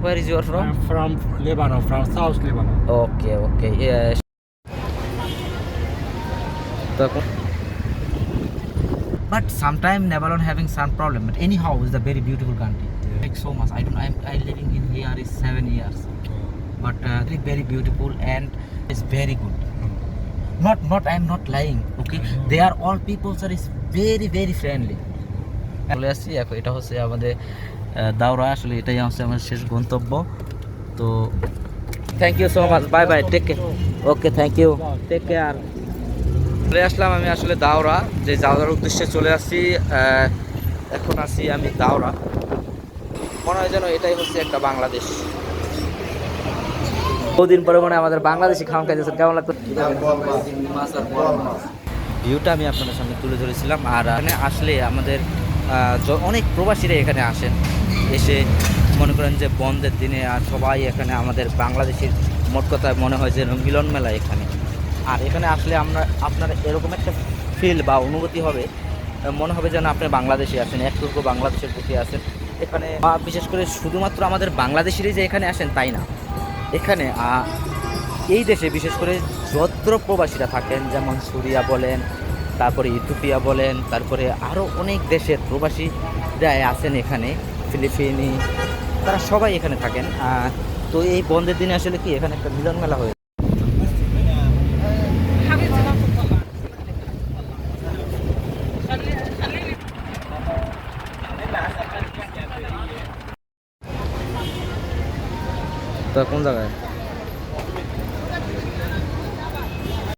where is you are from? I'm from Lebanon, from South Lebanon. Okay, okay. Yeah. But sometimes Lebanon having some problem. But anyhow, it's a very beautiful country. Yeah. Like so much. I don't. I'm, I living in here is seven years. But uh, it's very beautiful and it's very good. Not, not. I'm not lying. Okay. They are all people. that is very, very friendly. চলে আসছি। এখন এটা হচ্ছে আমাদের দাওরা। আসলে এটাই হচ্ছে আমার শেষ গন্তব্য। তো thank you so much bye bye take care okay thank you take care চলে আসলাম আমি আসলে দাওরা। যে যাওয়ার উদ্দেশ্যে চলে আসছি এখন আছি আমি দাওরা। মনে হয় যেন এটাই হচ্ছে একটা বাংলাদেশ। বহুদিন পরে মানে আমাদের বাংলাদেশি খাওয়া খাইতেছেন। কেমন লাগতো ভিউটা আমি আপনাদের সামনে তুলে ধরেছিলাম। আর এখানে আসলে আমাদের অনেক প্রবাসীরা এখানে আসেন, এসে মনে করেন যে বন্ধের দিনে আর সবাই এখানে আমাদের বাংলাদেশের মোট কথা মনে হয় যে মিলন মেলা এখানে। আর এখানে আসলে আমরা, আপনার এরকম একটা ফিল বা অনুভূতি হবে, মনে হবে যেন আপনি বাংলাদেশে আছেন, একটুকু বাংলাদেশের প্রতি আছেন। এখানে বিশেষ করে শুধুমাত্র আমাদের বাংলাদেশেরই যে এখানে আসেন তাই না। এখানে এই দেশে বিশেষ করে যত প্রবাসীরা থাকেন, যেমন সুরিয়া বলেন তারপরে ইথিওপিয়া বলেন, তারপরে আরও অনেক দেশের প্রবাসীরা আছেন এখানে, ফিলিপিনি, তারা সবাই এখানে থাকেন। তো এই বন্ধের দিনে আসলে কি এখানে একটা মিলন মেলা হয়ে তা কোন জায়গায়?